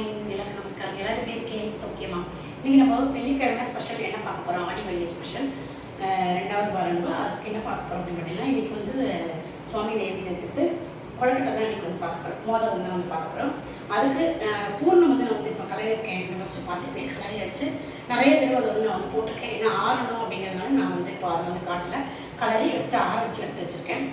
எல்லாரும் எப்படி இருக்கீங்க சௌக்கியமா இன்னைக்கு நம்ம வெள்ளிக்கிழமை ஸ்பெஷல் என்ன பார்க்க போகிறோம் ஆடி வெள்ளி ஸ்பெஷல் ரெண்டாவது வாரம்பா அதுக்கு என்ன பார்க்க போகிறோம் அப்படின்னு பார்த்தீங்கன்னா இன்றைக்கி வந்து சுவாமி நைவேத்தியத்துக்கு கொழக்கட்டை தான் இன்றைக்கி வந்து பார்க்க போகிறோம் மோதகம் தான் வந்து பார்க்க போகிறோம் அதுக்கு பூர்ணம் வந்து நான் வந்து இப்போ கலையிருக்கேன் ஃபஸ்ட்டு பார்த்துட்டு கலரி வச்சு நிறைய தடவை அதை வந்து நான் வந்து போட்டிருக்கேன். ஏன்னா ஆறணும் அப்படிங்கிறதுனால நான் வந்து இப்போ அதை வந்து காட்டில். கலரி வச்சு ஆற வச்சு எடுத்து வச்சுருக்கேன்.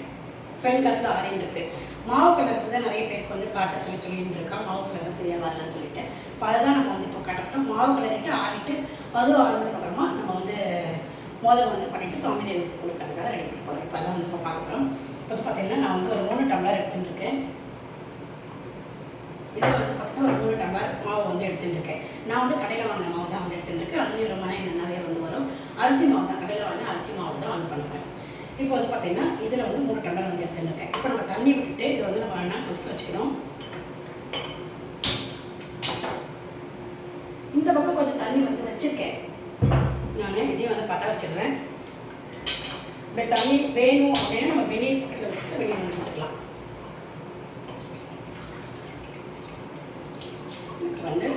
ஃபென் கலரில் ஆறின்னு இருக்குது மாவு கலரில் தான் நிறைய பேருக்கு வந்து காட்ட சொல்லி சொல்லிட்டு இருக்கா. மாவு கலரில் சரியாக வரலன்னு சொல்லிட்டு இப்போ அதை தான் நம்ம வந்து இப்போ கட்டப்போம் மாவு கலரிட்டு ஆறிட்டு அதுவும் ஆறினதுக்கப்புறமா நம்ம வந்து மோதகம் வந்து பண்ணிட்டு சுவாமி நைவேத்தியம் கொடுக்கறதுக்காக ரெடி பண்ண போகிறோம் இப்போ அதான் வந்து இப்போ பார்க்க போகிறோம் இப்போ வந்து பார்த்தீங்கன்னா நான் வந்து ஒரு மூணு டம்ளர் எடுத்துட்டுருக்கேன். இதில் வந்து பார்த்தீங்கன்னா ஒரு மூணு டம்ளர் மாவு வந்து எடுத்துட்டுருக்கேன். நான் வந்து கடையில் வாங்கின மாவு தான் வந்து எடுத்துட்டுருக்கேன். அதுலேயும் ரொம்ப நேரம் நல்லாவே வந்து வரும். அரிசி மாவு தான் கடையில் வாங்கின அரிசி மாவு தான் வந்து பண்ணுறேன் இப்போ வந்து பார்த்தீங்கன்னா இதில் வந்து மூணு டம்ளர் வந்து எடுத்துருக்கேன் இப்போ நம்ம தண்ணி விட்டுட்டு இதை வந்து நம்ம என்ன கொதிக்க வச்சுக்கணும். இந்த பக்கம் கொஞ்சம் தண்ணி வந்து வச்சுருக்கேன். நான் இதையும் வந்து பற்ற வச்சிடுறேன். இப்படி தண்ணி வேணும் அப்படின்னா நம்ம வெளியே பக்கத்தில் வச்சுட்டு வெளியே வந்து பார்த்துக்கலாம் இதுக்கு வந்து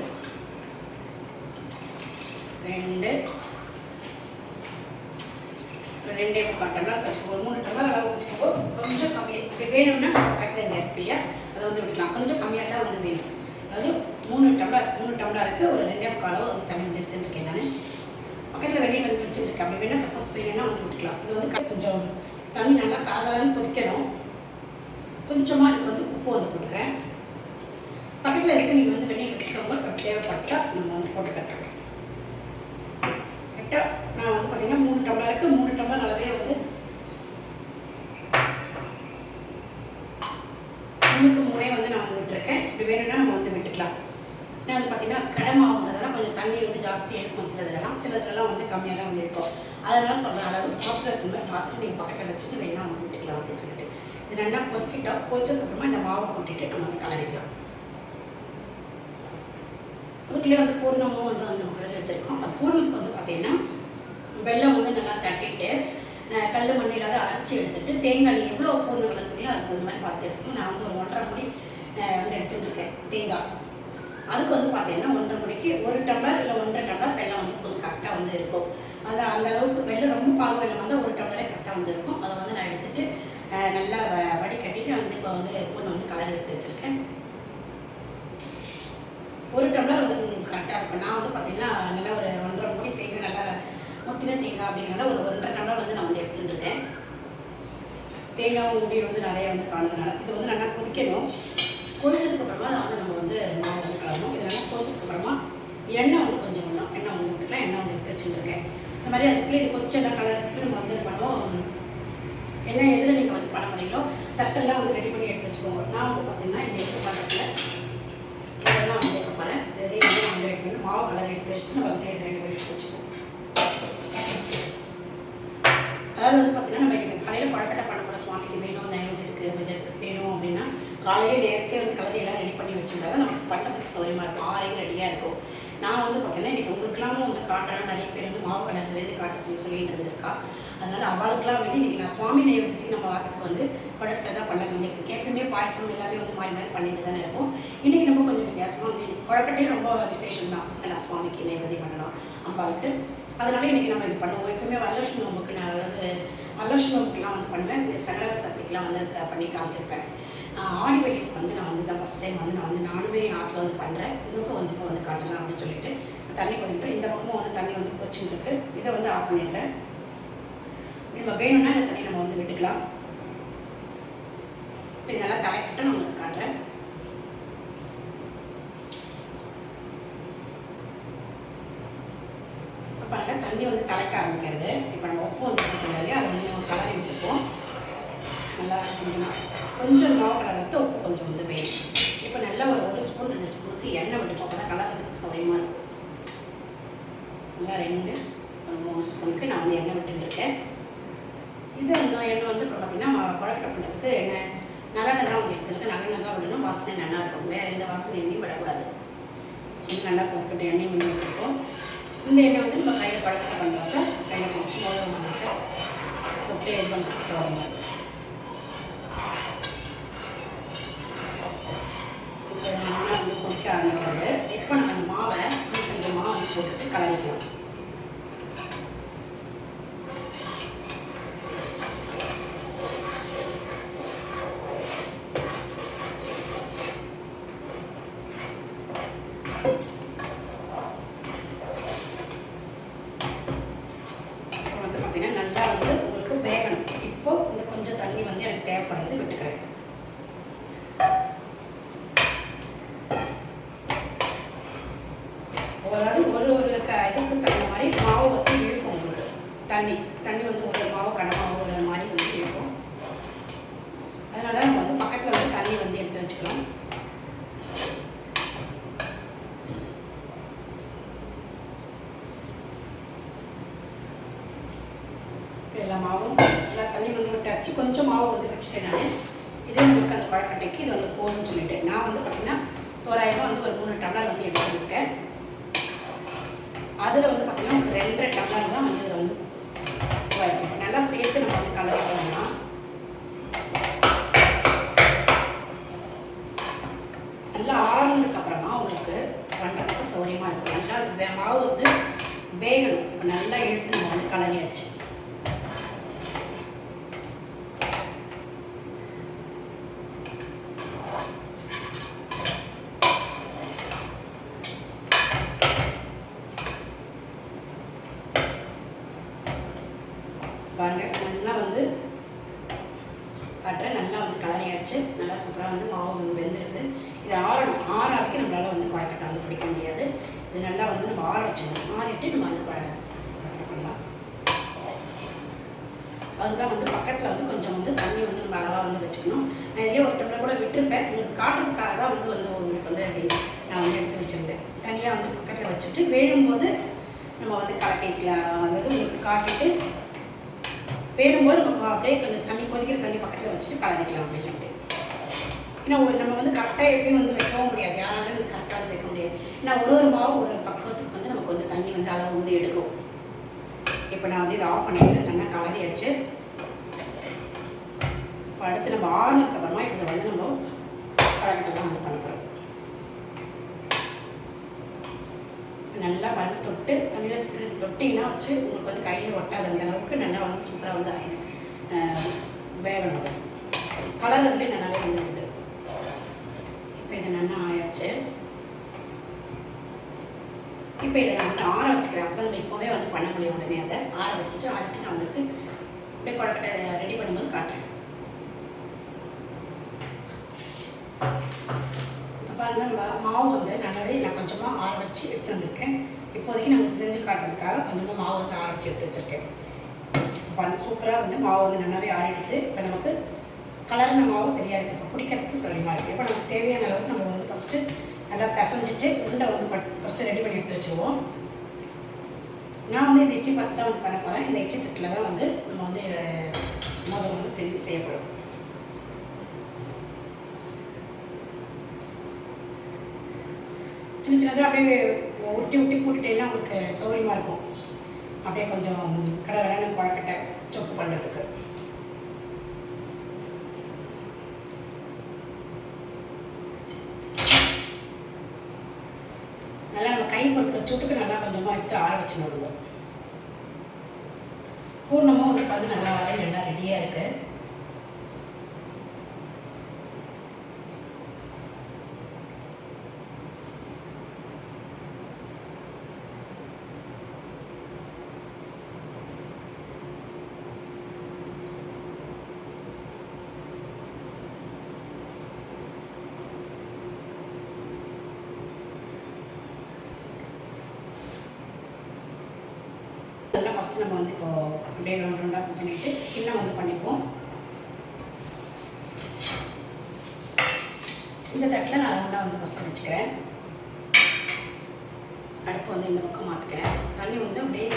ரெண்டு ரெண்டே முக்கால் டம்ளர் வச்சுக்கோ ஒரு மூணு டம்ளர் அளவு வச்சுக்கோ கொஞ்சம் கம்மி இப்படி வேணும்னா பக்கத்தில் இங்கே இருக்கு இல்லையா அதை வந்து விட்டுக்கலாம் கொஞ்சம் கம்மியாக தான் வந்து வேணும் அதாவது மூணு டம்ளர் மூணு ஒரு ரெண்டே முக்கால் வந்து தண்ணி வந்து எடுத்துருக்கேன் நான். பக்கத்தில் வெளியே வந்து வச்சுருக்கேன். அப்படி வேணால் சப்போஸ் வேணும்னா வந்து விட்டுக்கலாம் இது வந்து கொஞ்சம் தண்ணி நல்லா தாதான்னு கொதிக்கணும். கொஞ்சமாக இதுக்கு வந்து உப்பு வந்து போட்டுக்கிறேன். பக்கத்தில் இருக்க நீங்கள் வந்து வெளியில் வச்சுக்கோங்க. அப்படி தேவைப்பட்டா நம்ம வந்து போட்டுக்கிறோம் கரெக்டாக நான் வந்து பார்த்திங்கன்னா மூணு டம்ளருக்கு மூணு டம்ளர் அளவே வந்து மூணுக்கு மூணே வந்து நான் வந்து விட்டுருக்கேன். இப்படி வேணும்னா நம்ம வந்து நான் வந்து பார்த்தீங்கன்னா கடை மாவுங்கிறதெல்லாம் கொஞ்சம் தண்ணி வந்து ஜாஸ்தி எடுக்கும் சிலதுலலாம் சிலதுலலாம் வந்து கம்மியாக தான் வந்து இருக்கும். அதெல்லாம் சொல்கிற அளவு பாத்திரத்து மாதிரி பார்த்துட்டு நீங்கள் பக்கத்தில் வச்சுட்டு வேணால் வந்து விட்டுக்கலாம் அப்படின்னு சொல்லிட்டு. இது நல்லா கொதிக்கிட்டோம் கொதிச்சதுக்கப்புறமா இந்த மாவை கொட்டிட்டு நம்ம வந்து கலரிக்கலாம். அதுக்குள்ளே வந்து பூர்ணமும் வந்து அந்த கலரி வச்சுருக்கோம். அந்த பூர்ணத்துக்கு வந்து பார்த்தீங்கன்னா வெல்லம் வந்து நல்லா தட்டிட்டு அஹ், கல் மண்ணில் அரைச்சி எடுத்துட்டு தேங்காய் நீங்கள் எவ்வளோ பூர்ணம் இருக்குங்களோ அதுக்கு அந்த மாதிரி பார்த்து எடுத்துக்கணும். நான் வந்து ஒரு ஒன்றரை முடி வந்து எடுத்துகிட்டு இருக்கேன். தேங்காய். அதுக்கு வந்து பார்த்தீங்கன்னா ஒன்றரை முடிக்கு ஒரு டம்ளர் இல்லை ஒன்றரை டம்ளர் வெள்ளம் வந்து போதும். கரெக்டாக வந்து இருக்கும். அது அந்த அளவுக்கு வெள்ளம் ரொம்ப பாகு வெள்ளம் வந்து ஒரு டம்ளரே கரெக்டாக வந்து இருக்கும். அதை வந்து நான் எடுத்துட்டு நல்லா வ- வடிகட்டிட்டு வந்து இப்போ வந்து பூர்ணம் வந்து கலர் எடுத்து வச்சுருக்கேன். ஒரு டம்ளர் வந்து கரெக்டாக இருக்கும். நான் வந்து பார்த்தீங்கன்னா நல்லா ஒரு ஒன்றரை மூடி தேங்காய் நல்லா முத்தின தேங்காய் அப்படிங்கிறனால ஒரு ஒன்றரை டம்ளர் வந்து நான் வந்து எடுத்துட்டு இருக்கேன். தேங்காய் முடி வந்து நிறைய வந்து காணுதுனால இது வந்து நல்லா கொதிக்கணும் கொதிச்சதுக்கு அப்புறமா வந்து நம்ம வந்து மாவு வந்து கலரணும் இது நல்லா கொதிச்சதுக்கு அப்புறமா எண்ணெய் வந்து கொஞ்சம் விடணும் எண்ணெய் வந்து விட்டுக்கலாம் எண்ணெய் வந்து எடுத்து வச்சுருக்கேன். இந்த மாதிரி அதுக்குள்ளே இது கொச்செல்லாம் கலர்றதுக்கு நம்ம வந்து பண்ணுவோம்? என்ன எதில் நீங்கள் வந்து பண்ண முடியலோ தட்டெல்லாம் வந்து ரெடி பண்ணி எடுத்து வச்சுக்கோங்க. நான் வந்து பார்த்தீங்கன்னா இந்த எடுத்து பக்கத்தில் இதெல்லாம் வந்து எடுக்க போகிறேன் இதையும் வந்து வந்து ரெடி பண்ணி மாவு கலர் எடுத்து வச்சுட்டு நம்ம அதுக்குள்ளே இதை ரெடி பண்ணி எடுத்து வச்சுக்கோங்க அதாவது வந்து பார்த்தீங்கன்னா நம்ம இன்னைக்கு காலையில் பழக்கட்டை பண்ண போகிற சுவாமிக்கு வேணும் நைவேத்தியத்துக்கு விஜயத்துக்கு வேணும் அப்படின்னா காலையிலே நேரத்தே வந்து கலரி எல்லாம் ரெடி பண்ணி வச்சுருந்தா தான் நமக்கு பண்ணுறதுக்கு சௌரியமாக இருக்கும் ஆறையும் ரெடியாக இருக்கும். நான் வந்து பார்த்தீங்கன்னா இன்றைக்கி உங்களுக்குலாம் வந்து காட்டுறேன் நிறைய பேர் வந்து மாவு கலர்லேருந்து காட்ட சொல்லி சொல்லிட்டு இருந்திருக்கா. அதனால் அவளுக்குலாம் வேண்டி இன்றைக்கி நான் சுவாமி நைவேத்தியத்துக்கு நம்ம வாரத்துக்கு வந்து பழக்கட்டை தான் பண்ண வந்துருக்கு எப்பயுமே பாயசம் எல்லாமே வந்து மாறி மாறி பண்ணிட்டு தானே இருக்கும் இன்றைக்கி நம்ம கொஞ்சம் வித்தியாசமாக வந்து குழக்கட்டே ரொம்ப விசேஷம் தான். பண்ணலாம் சுவாமிக்கு நைவேத்தியம் பண்ணலாம் அம்பாளுக்கு. அதனால இன்றைக்கி நம்ம இது பண்ணுவோம். எப்பவுமே வரலட்சுமி நோம்புக்கு நான் அதாவது வரலட்சுமி நோம்புக்குலாம் வந்து பண்ணுவேன். இந்த சக்திக்கெலாம் வந்து பண்ணி காமிச்சிருப்பேன். ஆடி வெள்ளிக்கு வந்து நான் வந்து தான் ஃபஸ்ட் டைம் வந்து நான் வந்து நானுமே ஆற்றுல வந்து பண்ணுறேன் உங்களுக்கும் வந்து இப்போ வந்து காட்டலாம் அப்படின்னு சொல்லிட்டு. தண்ணி கொதிக்கிட்டு இந்த பக்கமும் வந்து தண்ணி வந்து கொச்சின்னு இருக்கு இதை வந்து ஆஃப் பண்ணிடுறேன். நம்ம வேணும்னா இந்த தண்ணி நம்ம வந்து விட்டுக்கலாம். இது நல்லா தலைக்கட்ட நான் உங்களுக்கு காட்டுறேன். இப்போ பாருங்க தண்ணி வந்து தலைக்க ஆரம்பிக்கிறது. இப்போ நம்ம உப்பு வந்து இல்லையா? அதை வந்து நம்ம கலரி விட்டுப்போம். நல்லா கொஞ்சம் கொஞ்சம் நோக்கில் கலரத்தை உப்பு கொஞ்சம் வந்து வேணும். இப்போ நல்லா ஒரு ஒரு ஸ்பூன் ரெண்டு ஸ்பூனுக்கு எண்ணெய் விட்டுப்போம் அப்போ தான் கலர்றதுக்கு சௌரியமாக இருக்கும். நல்லா ரெண்டு ஒரு மூணு ஸ்பூனுக்கு நான் வந்து எண்ணெய் விட்டுருக்கேன் இது இன்னும் எண்ணெய் வந்து இப்போ பார்த்தீங்கன்னா குழக்கட்டை பண்ணுறதுக்கு எண்ணெய் நல்லெண்ணெய் தான் வந்து எடுத்துருக்கேன் நல்லெண்ணெய் தான் விடணும். வாசனை நல்லா இருக்கும். வேறு எந்த வாசனை எண்ணெயும் விடக்கூடாது. இது நல்லா கொதிக்கட்டும் எண்ணெய் வந்து விட்டுருக்கோம் இந்த எண்ணெய் வந்து நம்ம கையில் குழக்கட்டை பண்ணுறப்ப கையில் பிடிச்சி மோதகம் பண்ணுறப்ப தொட்டே இது பண்ணுறதுக்கு சோகமாக இருக்கும். இப்போ நல்லா வந்து கொதிக்க ஆரம்பிக்கிறது இப்போ நம்ம அந்த மாவை எனக்கு தேவைப்படுறது விட்டுக்கிறேன் அதாவது ஒரு ஒரு க இதுக்கு தகுந்த மாதிரி மாவு வந்து இழுக்கும் உங்களுக்கு தண்ணி தண்ணி வந்து ஒரு மாவு கடமாவு ஒரு மாதிரி வந்து இழுக்கும் அதனால நம்ம வந்து பக்கத்தில் வந்து தண்ணி வந்து எடுத்து வச்சுக்கலாம் எல்லா மாவும் எல்லா தண்ணி வந்து விட்டாச்சு கொஞ்சம் மாவு வந்து வச்சுட்டேன் நான் இதே நமக்கு அந்த குழக்கட்டைக்கு இது வந்து போதும்னு சொல்லிட்டு நான் வந்து பார்த்தீங்கன்னா தோராயமாக வந்து ஒரு மூணு டம்ளர் வந்து எடுத்துருக்கேன் அதில் வந்து பார்த்தீங்கன்னா ரெண்டரை டம்ளர் தான் வந்து இதில் வந்து குழக்கட்டை நல்லா சேர்த்து நம்ம வந்து கலர் பண்ணலாம் நல்லா ஆறுனதுக்கு அப்புறமா உங்களுக்கு பண்ணுறதுக்கு சௌரியமாக இருக்கும் நல்லா அது வே- மாவு வந்து வேகணும் இப்போ நல்லா எடுத்து நம்ம வந்து கலரியாச்சு பாருங்க நல்லா வந்து காட்டுறேன் நல்லா வந்து கலரியாச்சு நல்லா சூப்பராக வந்து மாவு வந்து வெந்திருக்கு இது ஆறணும் ஆறாதுக்கு நம்மளால வந்து குழக்கட்டை வந்து பிடிக்க முடியாது இது நல்லா வந்து நம்ம ஆற நம்ம வந்து பண்ணலாம். அதுதான் வந்து பக்கத்தில் வந்து கொஞ்சம் வந்து தண்ணி வந்து நம்ம அளவாக வந்து வச்சுக்கணும். நான் இதுலேயே ஒரு டம்ளர் கூட விட்டுருப்பேன். உங்களுக்கு காட்டுறதுக்காக தான் வந்து வந்து உங்களுக்கு வந்து அப்படி நான் வந்து எடுத்து வச்சுருந்தேன். தனியாக வந்து பக்கத்தில் வச்சுட்டு வேணும்போது நம்ம வந்து கலக்கிக்கலாம். அதாவது உங்களுக்கு காட்டிட்டு வேணும்போது நமக்கு அப்படியே கொஞ்சம் தண்ணி கொதிக்கிற தண்ணி பக்கத்தில் வச்சுட்டு கலந்துக்கலாம் அப்படின்னு சொல்லிட்டு. ஏன்னா ஒரு நம்ம வந்து கரெக்டாக எப்பயும் வந்து வைக்கவும் முடியாது. யாராலும் கரெக்டாக வந்து வைக்க முடியாது. ஏன்னா ஒரு ஒரு மாவு ஒரு ஒரு பக்குவத்துக்கு கொஞ்சம் தண்ணி வந்து அளவு வந்து எடுக்கும். இப்போ நான் வந்து இதை ஆஃப் பண்ணிட்டு நல்லா கலரியாச்சு இப்போ அடுத்து நம்ம ஆறுனதுக்கு அப்புறமா இப்போ இதை வந்து நம்ம கலக்கட்டெல்லாம் வந்து பண்ண போகிறோம் நல்லா வந்து தொட்டு தண்ணியில் தொட்டு தொட்டிங்கன்னா வச்சு உங்களுக்கு வந்து கையை ஒட்டாத. அந்த அளவுக்கு நல்லா வந்து சூப்பராக வந்து ஆயிடும் வேகணும் அது. கலர்லேயே நல்லாவே வந்து இப்போ இது நல்லா ஆயாச்சு. இப்போ இதை நான் வந்து ஆற வச்சுக்கிறேன். அப்போ நம்ம இப்போவே வந்து பண்ண முடியும் உடனே அதை. ஆற வச்சுட்டு அடுத்து நான் உங்களுக்கு அப்படியே குழக்கட்டை ரெடி பண்ணும்போது காட்டுறேன். இப்போ பாருங்க நம்ம மாவு வந்து நல்லாவே நான் கொஞ்சமாக ஆற வச்சு எடுத்து வந்திருக்கேன். இப்போதைக்கு நமக்கு செஞ்சு காட்டுறதுக்காக கொஞ்சமாக மாவு வந்து ஆற வச்சு எடுத்து வச்சுருக்கேன். இப்போ அந்த சூப்பராக வந்து மாவு வந்து நல்லாவே ஆறிடுது இப்போ நமக்கு கலர்ன மாவு சரியாக இருக்குது இப்போ பிடிக்கிறதுக்கு சௌரியமாக இருக்குது இப்போ நமக்கு தேவையான அளவுக்கு நம்ம வந்து ஃபஸ்ட்டு நல்லா பிசைஞ்சிட்டு உருண்டை வந்து பட் ஃபஸ்ட்டு ரெடி பண்ணி எடுத்து வச்சுருவோம். நான் வந்து இந்த இட்லி பத்து தான் வந்து பண்ண போகிறேன் இந்த இட்லி தட்டில் தான் வந்து நம்ம வந்து மோதல் வந்து செய்ய செய்யப்படும். சின்ன சின்னதாக அப்படியே உருட்டி உருட்டி போட்டுட்டேன்னா உங்களுக்கு சௌரியமாக இருக்கும். அப்படியே கொஞ்சம் கடை கடைன்னு குழக்கட்டை சொப்பு பண்ணுறதுக்கு நல்லா நம்ம கை பொறுக்கிற சுட்டுக்கு நல்லா கொஞ்சமாக எடுத்து ஆற வச்சு விடுவோம் பூர்ணமாக ஒரு பார்த்து நல்லா நல்லா ரெடியாக இருக்குது ஃபஸ்ட்டு நம்ம வந்து இப்போ அப்படியே ரவுண்ட் ரவுண்டாக பண்ணிவிட்டு கிண்ணம் வந்து பண்ணிப்போம். இந்த தட்டில் நான் ரவுண்டாக வந்து ஃபஸ்ட்டு வச்சுக்கிறேன். அடுப்பு வந்து இந்த பக்கம் மாற்றிக்கிறேன் தண்ணி வந்து அப்படியே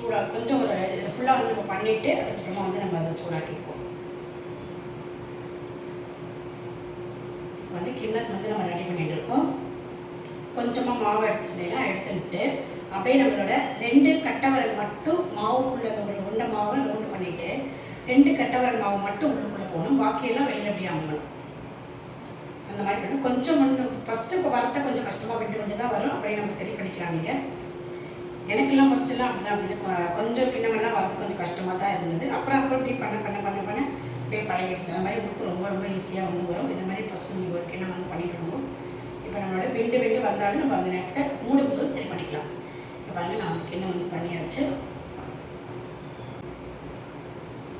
சூடாக கொஞ்சம் ஒரு ஃபுல்லாக வந்து நம்ம பண்ணிவிட்டு அதுக்கப்புறமா வந்து நம்ம அதை சூடாக்கிப்போம் இப்போ வந்து கிண்ணத்து வந்து நம்ம ரெடி பண்ணிகிட்டு இருக்கோம். கொஞ்சமாக மாவு எடுத்துட்டேன்னா எடுத்துட்டு அப்படியே நம்மளோட ரெண்டு கட் மட்டும் மாவுக்குள்ளே ஒரு உண்டை மாவை லோண்டு பண்ணிட்டு ரெண்டு கட்டவரல் மாவு மட்டும் உள்ளுக்குள்ளே போகணும். பாக்கியெல்லாம் வெளியில் அப்படியே அம்மணும் அந்த மாதிரி பண்ணணும். கொஞ்சம் ஒன்று ஃபஸ்ட்டு இப்போ வரத்த கொஞ்சம் கஷ்டமாக விட்டு விட்டு தான் வரும். அப்படியே நம்ம சரி பண்ணிக்கலாம் நீங்கள் எனக்கெல்லாம் ஃபஸ்ட்டுலாம் அப்படி தான் அப்படி கொஞ்சம் கிண்ணமெல்லாம் வரது கொஞ்சம் கஷ்டமாக தான் இருந்தது. அப்புறம் அப்புறம் இப்படி பண்ண பண்ண பண்ண பண்ண அப்படியே பழகிடுது. அந்த மாதிரி உங்களுக்கு ரொம்ப ரொம்ப ஈஸியாக வந்து வரும். இந்த மாதிரி ஃபஸ்ட்டு நீங்கள் ஒரு கிண்ணம் வந்து பண்ணிவிடுவோம் இப்போ நம்மளோட விண்டு விண்டு வந்தாலும் நம்ம அந்த நேரத்தில் மூடும்போது சரி பண்ணிக்கலாம். இப்போ பாருங்க நான் வந்து கிண்ணம் வந்து பண்ணியாச்சு.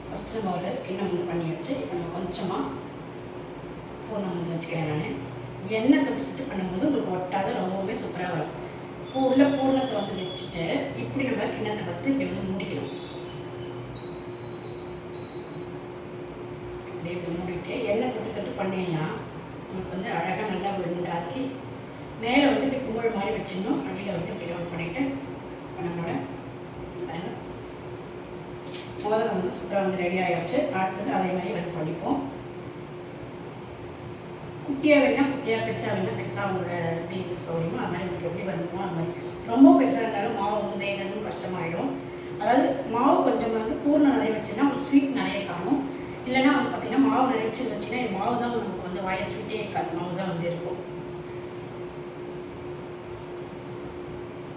ஃபஸ்ட்டு நம்ம ஒரு கிண்ணம் வந்து பண்ணியாச்சு. இப்போ நம்ம கொஞ்சமாக பூர்ணம் வந்து வச்சுக்கிறேன் நான். எண்ணெய் தொட்டு தொட்டு பண்ணும்போது உங்களுக்கு ஒட்டாத ரொம்பவுமே சூப்பராக வரும். பூ உள்ள பூர்ணத்தை வந்து வச்சுட்டு இப்படி நம்ம கிண்ணத்தை வந்து இப்படி வந்து மூடிக்கணும். இப்படி இப்படி மூடிட்டு எண்ணெய் தொட்டு தொட்டு பண்ணிடலாம். நமக்கு வந்து அழகாக நல்லா விழுண்டாக்கி மேலே வந்து இப்படி கும்பல் மாதிரி வச்சிடணும். அடியில் வந்து இப்படி ரவுண்ட் பண்ணிவிட்டு நம்மளோட பாருங்க. மோதகம் வந்து சூப்பராக வந்து ரெடி ஆகிடுச்சு அடுத்தது அதே மாதிரி வந்து பண்ணிப்போம் குட்டியாக வேணா குட்டியாக பெருசாக வேணா பெருசாக அவங்களோட எப்படி இது சௌரியமோ அது மாதிரி உங்களுக்கு எப்படி வரணுமோ அது மாதிரி. ரொம்ப பெருசாக இருந்தாலும் மாவு வந்து வேகணும் கஷ்டமாயிடும். அதாவது மாவு கொஞ்சம் வந்து பூர்ணம் நிறைய வச்சுன்னா உங்களுக்கு ஸ்வீட் நிறைய காணும். இல்லைன்னா வந்து பார்த்தீங்கன்னா மாவு நிறைய வச்சு வச்சுன்னா இது மாவு தான் நமக்கு வந்து வாயில் ஸ்வீட்டே இருக்காது. மாவு தான் வந்து இருக்கும்.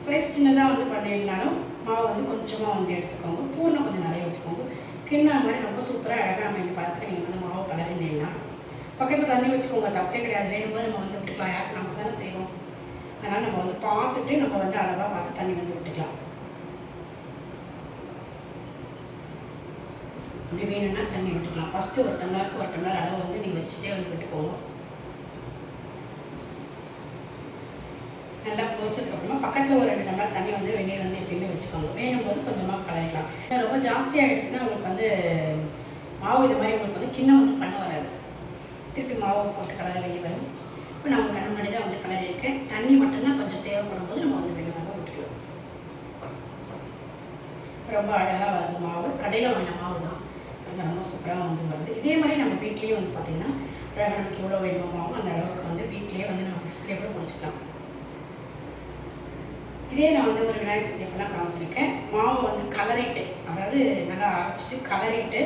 சைஸ் சின்னதாக வந்து பண்ணிடனாலும் மாவு வந்து கொஞ்சமாக வந்து எடுத்துக்கோங்க. பூர்ணம் கொஞ்சம் நிறைய வச்சுக்கோங்க. கிண்ணா மாதிரி ரொம்ப சூப்பராக அழகாக நம்ம இந்த பார்த்துட்டு நீங்கள் வந்து மாவு கலரினீங்கன்னா பக்கத்தில் தண்ணி வச்சுக்கோங்க. தப்பே கிடையாது. வேணும்போது நம்ம வந்து விட்டுக்கலாம். யாருக்கு நம்ம தானே செய்கிறோம் அதனால் நம்ம வந்து பார்த்துட்டு நம்ம வந்து அளவாக பார்த்து தண்ணி வந்து விட்டுக்கலாம். அப்படி வேணும்னா தண்ணி விட்டுக்கலாம். ஃபஸ்ட்டு ஒரு டம்ளருக்கு ஒரு டம்ளர் அளவு வந்து நீங்கள் வச்சுட்டே வந்து விட்டுக்கோங்க. நல்லா பொரிச்சதுக்கப்புறமா பக்கத்தில் ஒரு ரெண்டு டம்ளர் தண்ணி வந்து வெந்நீர் வந்து எப்பயுமே வச்சுக்கோங்க. வேணும் போது கொஞ்சமாக கலரிக்கலாம். ஏன்னா ரொம்ப ஜாஸ்தியாக எடுத்துன்னா உங்களுக்கு வந்து மாவு இது மாதிரி உங்களுக்கு வந்து கிண்ணம் வந்து பண்ண வராது. திருப்பி மாவை போட்டு கலர வேண்டி வரும். இப்போ நம்ம கண்ணு முன்னாடி தான் வந்து கலர் இருக்கேன் தண்ணி மட்டும்தான் கொஞ்சம் தேவைப்படும் போது நம்ம வந்து வேணுமாக விட்டுக்கலாம் ரொம்ப அழகாக வருது மாவு. கடையில் வாங்கின மாவு தான். அது ரொம்ப சூப்பராக வந்து வருது. இதே மாதிரி நம்ம வீட்லேயே வந்து பார்த்திங்கன்னா அழகாக நமக்கு எவ்வளோ வேணுமோ மாவு அந்த அளவுக்கு வந்து வீட்லேயே வந்து நம்ம மிக்ஸ்லேயே கூட பிடிச்சிக்கலாம். இதே நான் வந்து ஒரு விநாயகர் சதுர்த்தி காமிச்சிருக்கேன். மாவை வந்து கலரிட்டு அதாவது நல்லா அரைச்சிட்டு கலரிட்டு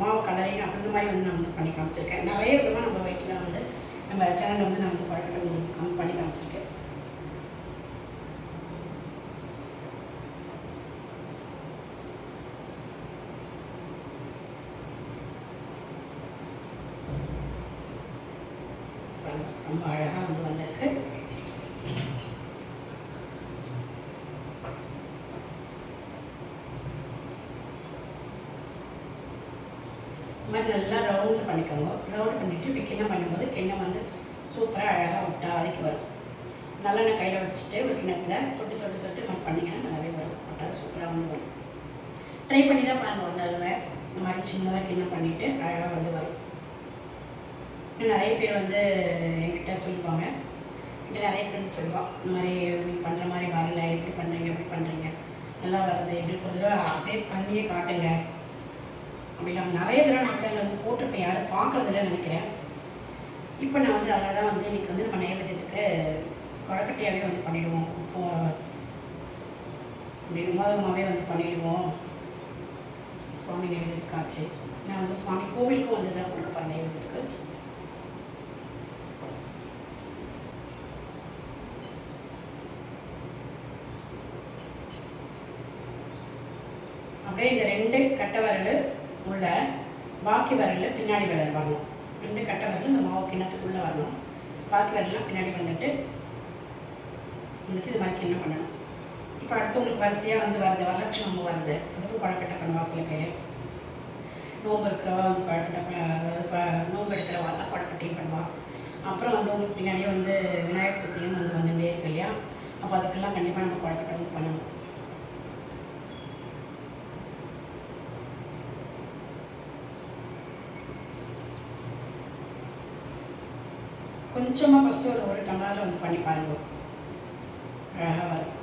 மாவு கலரிங் அந்த மாதிரி வந்து நான் வந்து பண்ணி காமிச்சிருக்கேன். நிறைய விதமாக நம்ம வீட்டில் வந்து நம்ம சேனலில் வந்து நான் வந்து பழக்கத்தை பண்ணி காமிச்சிருக்கேன் பாருங்க, ரொம்ப அழகாக வந்து வந்திருக்கு இது மாதிரி நல்லா ரவுண்ட் பண்ணிக்கோங்க. ரவுண்ட் பண்ணிவிட்டு இப்படி கிண்ணம் பண்ணும்போது கிண்ணம் வந்து சூப்பராக அழகாக விட்டா அதுக்கு வரும். நல்லெண்ணெய் கையில் வச்சுட்டு ஒரு கிண்ணத்தில் தொட்டு தொட்டு தொட்டு மாதிரி பண்ணிங்கன்னா நல்லாவே வரும். விட்டால் சூப்பராக வந்து வரும். ட்ரை பண்ணி தான் பாருங்க ஒரு தடவை. இந்த மாதிரி சின்னதாக கிண்ணம் பண்ணிவிட்டு அழகாக வந்து வரும். இன்னும் நிறைய பேர் வந்து என்கிட்ட சொல்லுவாங்க. என்கிட்ட நிறைய பேர் வந்து சொல்லுவாள் இந்த மாதிரி நீங்கள் பண்ணுற மாதிரி வரல எப்படி பண்ணுறீங்க எப்படி பண்ணுறீங்க நல்லா வருது. எங்களுக்கு ஒரு தடவை அப்படியே பண்ணியே காட்டுங்க. அப்படி நான் நிறைய தடவை நம்ம சேனல் வந்து போட்டிருப்பேன். யாரும் பார்க்குறதில்ல நினைக்கிறேன். இப்போ நான் வந்து அதெல்லாம் தான் வந்து இன்றைக்கி வந்து நம்ம நைவேத்தியத்துக்கு குழக்கட்டையாகவே வந்து பண்ணிவிடுவோம் இப்போது அப்படி மோதகமாகவே வந்து பண்ணிவிடுவோம் சுவாமி நைவேத்தியத்துக்கு ஆச்சு. நான் வந்து சுவாமி கோவிலுக்கும் வந்து தான் கொடுக்க போகிறேன் நைவேத்தியத்துக்கு. அப்படியே இந்த ரெண்டு கட்டை விரல் உள்ள பாக்கி வரையில் பின்னாடி விரல் வரணும் ரெண்டு கட்டை விரல் இந்த மாவு கிண்ணத்துக்குள்ளே வரணும். பாக்கி விரலாம் பின்னாடி வந்துட்டு வந்துட்டு இது மாதிரி கிண்ணம் பண்ணணும். இப்போ அடுத்தவங்களுக்கு வரிசையாக வந்து வருது வரலட்சுமி வருது. அதுக்கு குழக்கட்டை பண்ணுவா சில பேர். நோம்பு இருக்கிறவா வந்து குழக்கட்டை அதாவது இப்போ நோம்பு எடுக்கிறவாலாம் குழக்கட்டையும் பண்ணுவான் அப்புறம் வந்து உங்களுக்கு பின்னாடியே வந்து விநாயகர் சதுர்த்தியும் வந்து வந்துட்டே இருக்கு இல்லையா? அப்போ அதுக்கெல்லாம் கண்டிப்பாக நம்ம குழக்கட்டை வந்து பண்ணணும். கொஞ்சமாக ஃபஸ்ட்டு ஒரு ஒரு டம்ளரில் வந்து பண்ணி பாருங்க. அழகாக வரும்.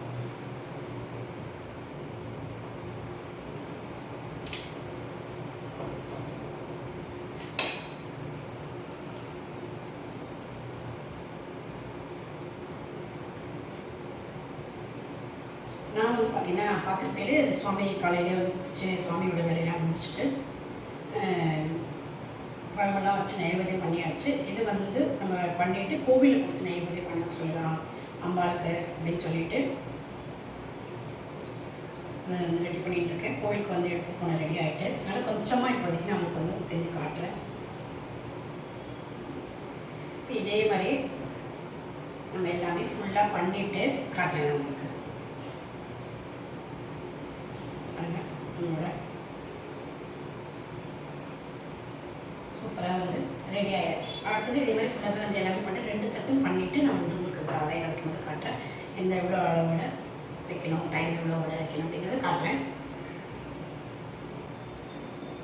நான் வந்து பார்த்தீங்கன்னா பார்த்துருப்பேன் சுவாமி காலையிலே வந்து குடிச்சு சுவாமியோட வேலையெல்லாம் முடிச்சுட்டு பழமெல்லாம் வச்சு நைவேதியம் பண்ணியாச்சு. இது வந்து நம்ம பண்ணிட்டு கோவிலில் கொடுத்து நைவேத்தியம் பண்ண சொல்லலாம் அம்பாளுக்கு அப்படின்னு சொல்லிட்டு வந்து ரெடி பண்ணிட்டு இருக்கேன். கோவிலுக்கு வந்து எடுத்து போன ரெடி ஆகிட்டு அதனால் கொஞ்சமாக இப்போதைக்கு நான் உங்களுக்கு வந்து செஞ்சு காட்டுறேன். இதே மாதிரி நம்ம எல்லாமே ஃபுல்லாக பண்ணிவிட்டு காட்டுறேன் நான் உங்களுக்கு பாருங்க நம்மளோட சூப்பராக வந்து ரெடி ஆயாச்சு அடுத்தது இதே எல்லாமே பண்ணி ரெண்டு தட்டும் பண்ணிவிட்டு நான் வந்து உங்களுக்கு வேக வைக்கும்போது காட்டுறேன். எந்த எவ்வளோ அளவோட வைக்கணும்? டைம் எவ்வளோ அளவோட வைக்கணும்? அப்படிங்கிறத காட்டுறேன்.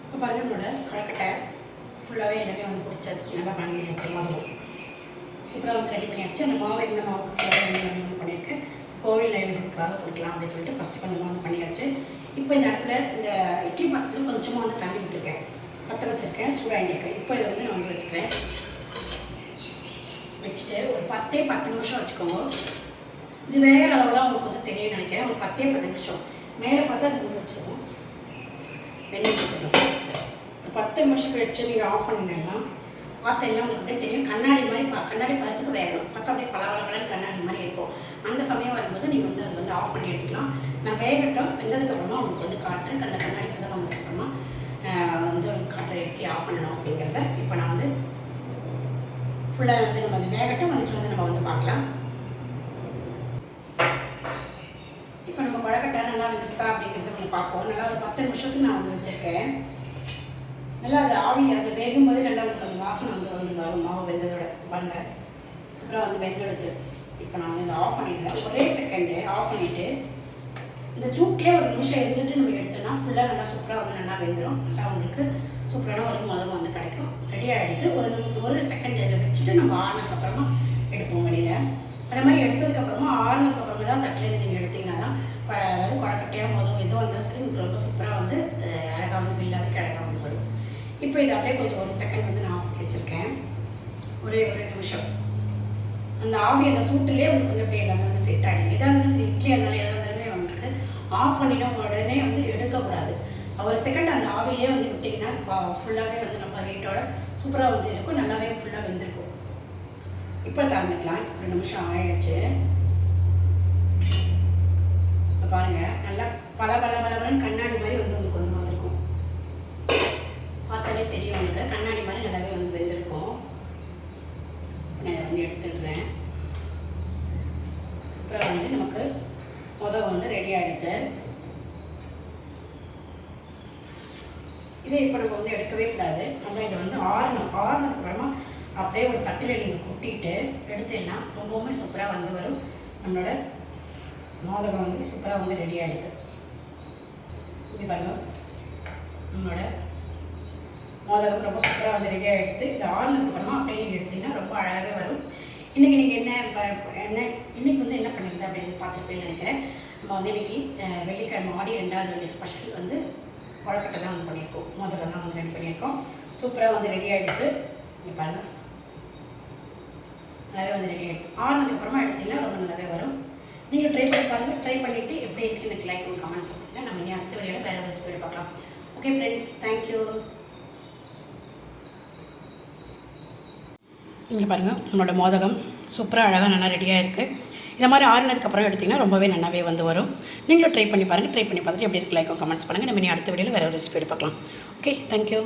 இப்போ பாருங்க என்னோட கழக்கட்டை ஃபுல்லாகவே எல்லாமே வந்து பிடிச்ச நல்லா பண்ணியாச்சு மாதிரி சூப்பராக வந்து ரெடி பண்ணியாச்சு. அந்த மாவை இந்த மாவுக்கு ஃபுல்லாக வந்து எல்லாமே வந்து பண்ணியிருக்கேன் கோவில் நைவேத்தியத்துக்காக கொடுக்கலாம் அப்படின்னு சொல்லிட்டு ஃபஸ்ட்டு கொஞ்சமாக வந்து பண்ணியாச்சு. இப்போ இந்த இடத்துல இந்த இட்லி பாத்திரத்தில் கொஞ்சமாக வந்து தண்ணி விட்டுருக்கேன். பற்ற வச்சுருக்கேன் சூடாகிட்டுருக்கேன் இப்போ இதை வந்து நான் வந்து வச்சுக்கிறேன். வச்சுட்டு ஒரு பத்தே பத்து நிமிஷம் வச்சுக்கோங்க. இது வேகிற அளவுலாம் உங்களுக்கு வந்து தெரியும் நினைக்கிறேன். ஒரு பத்தே பத்து நிமிஷம். மேலே பார்த்தா அது மூடி வச்சுருக்கோம். வெண்ணெய் வச்சுருக்கோம் ஒரு பத்து நிமிஷம் கழிச்சு நீங்கள் ஆஃப் பண்ணிங்கன்னா எல்லாம் உங்களுக்கு அப்படியே தெரியும். கண்ணாடி மாதிரி பா கண்ணாடி பதத்துக்கு வேகணும் பார்த்தா அப்படியே பலவளவளன்னு கண்ணாடி மாதிரி இருக்கும். அந்த சமயம் வரும்போது நீங்கள் வந்து அது வந்து ஆஃப் பண்ணி எடுத்துக்கலாம். நான் வேகட்டும். வெந்ததுக்கப்புறமா உங்களுக்கு வந்து காட்டுறேன் அந்த கண்ணாடி பதம் வந்ததுக்கப்புறமா வந்து காட்டுற எப்படி ஆஃப் பண்ணணும் அப்படிங்கிறத இப்போ நான் ஃபுல்லாக வந்து நம்ம அது வேகட்டும் வந்துட்டு வந்து நம்ம வந்து பார்க்கலாம். இப்போ நம்ம பழக்கட்டை நல்லா வந்துருக்கா அப்படிங்கிறத நம்ம பார்ப்போம். நல்லா ஒரு பத்து நிமிஷத்துக்கு நான் வந்து வச்சுருக்கேன். நல்லா அது ஆவி அது வேகும்போது நல்லா உங்களுக்கு அந்த வாசனை வந்து வந்து வரும். மாவு வெந்ததோட பாருங்க. சூப்பராக வந்து வெந்தெடுத்து இப்போ நான் வந்து இதை ஆஃப் பண்ணிடுறேன். ஒரே செகண்டு ஆஃப் பண்ணிவிட்டு இந்த சூட்லேயே ஒரு நிமிஷம் இருந்துட்டு நம்ம எடுத்தோம்னா ஃபுல்லாக நல்லா சூப்பராக வந்து நல்லா வெந்துடும் நல்லா உங்களுக்கு சூப்பரான ஒரு மிளகு வந்து கிடைக்கும். ரெடியாக ஆகிடுது ஒரு நிமிஷம் ஒரு செகண்ட் இதில் வச்சுட்டு நம்ம ஆறுனதுக்கு அப்புறமா எடுப்போம் வெளியில். அந்த மாதிரி எடுத்ததுக்கப்புறமா ஆறுனதுக்கு தான் தட்டிலேருந்து நீங்கள் எடுத்தீங்கன்னா தான் அதாவது குழக்கட்டையாக மொதல் எதுவும் வந்தாலும் சரி உங்களுக்கு ரொம்ப சூப்பராக வந்து அழகாக அழகா வந்து பில்லாதுக்கு அழகாக வந்து வரும். இப்போ இது அப்படியே கொஞ்சம் ஒரு செகண்ட் வந்து நான் ஆஃப் வச்சுருக்கேன். ஒரே ஒரு நிமிஷம். அந்த ஆவி அந்த சூட்டுலேயே உங்களுக்கு வந்து அப்படியே எல்லாமே வந்து செட் ஆகிடும் எதாக இருந்தாலும் சரி இட்லியாக இருந்தாலும் எதாக இருந்தாலுமே உங்களுக்கு ஆஃப் பண்ணிட்டோம் உடனே வந்து எடுக்கக்கூடாது. ஒரு செகண்ட் அந்த ஆவிலே வந்து விட்டிங்கன்னா ஃபுல்லாகவே வந்து நம்ம ஹீட்டோட சூப்பராக வந்து இருக்கும். நல்லாவே ஃபுல்லாக வெந்திருக்கும். இப்போ திறந்துக்கலாம். ஒரு நிமிஷம் ஆயிடுச்சு. இப்போ பாருங்கள் நல்லா பல பல பலவரன் கண்ணாடி மாதிரி வந்து உங்களுக்கு வந்து வந்திருக்கும். பார்த்தாலே தெரியும் உங்களுக்கு. கண்ணாடி மாதிரி நல்லாவே வந்து வெந்திருக்கும். நான் இதை வந்து எடுத்துடுறேன். சூப்பராக வந்து நமக்கு முதல் வந்து ரெடி ஆகிடுது இதை இப்போ நம்ம வந்து எடுக்கவே கூடாது. நம்ம இதை வந்து ஆறணும். ஆறுனதுக்கு அப்புறமா அப்படியே ஒரு தட்டில் நீங்கள் கொட்டிட்டு எடுத்தீங்கன்னா ரொம்பவுமே சூப்பராக வந்து வரும். நம்மளோட மோதகம் வந்து சூப்பராக வந்து ரெடி ஆகிடுது இது பாருங்க. நம்மளோட மோதகம் ரொம்ப சூப்பராக வந்து ரெடி ஆகிடுது இது ஆறுனதுக்கு அப்புறமா அப்படியே நீங்கள் எடுத்தீங்கன்னா ரொம்ப அழகாகவே வரும். இன்றைக்கி நீங்கள் என்ன ப- என்ன இன்றைக்கி வந்து என்ன பண்ணியிருந்தேன் அப்படின்னு பார்த்துருப்பேன்னு நினைக்கிறேன். நம்ம வந்து இன்றைக்கி வெள்ளிக்கிழமை ஆடி ரெண்டாவது வெள்ளி ஸ்பெஷல் வந்து கொழக்கட்டை தான் வந்து பண்ணியிருக்கோம். மோதகம் தான் வந்து ரெடி பண்ணியிருக்கோம். சூப்பராக வந்து ரெடி ஆகிடுது இங்கே பாருங்க. நல்லாவே வந்து ரெடி ஆகிடுது ஆறுனதுக்கு அப்புறமா எடுத்தீங்கன்னா ரொம்ப நல்லாவே வரும். நீங்கள் ட்ரை பண்ணி பாருங்கள் ட்ரை பண்ணிவிட்டு எப்படி இருக்குன்னு எனக்கு லைக் பண்ணி கமெண்ட்ஸ் பண்ணுங்கள் நம்ம இனி அடுத்த வீடியோவில் வேறு ரெசிபி பார்க்கலாம். ஓகே ஃப்ரெண்ட்ஸ் தேங்க்யூ இங்கே பாருங்கள் நம்மளோட மோதகம் சூப்பராக அழகாக நல்லா ரெடியாக இருக்குது இந்த மாதிரி ஆறுனதுக்கப்புறம் எடுத்திங்கன்னா ரொம்பவே நல்லாவே வந்து வரும். நீங்களும் ட்ரை பண்ணி பாருங்கள் ட்ரை பண்ணி பார்த்துட்டு எப்படி இருக்கு லைக் கமெண்ட்ஸ் பண்ணுங்கள் நம்ம இனி அடுத்த வீடியோவில் வேறு ஒரு ரெசிபி எடுப்பாக்கலாம் ஓகே தேங்க்யூ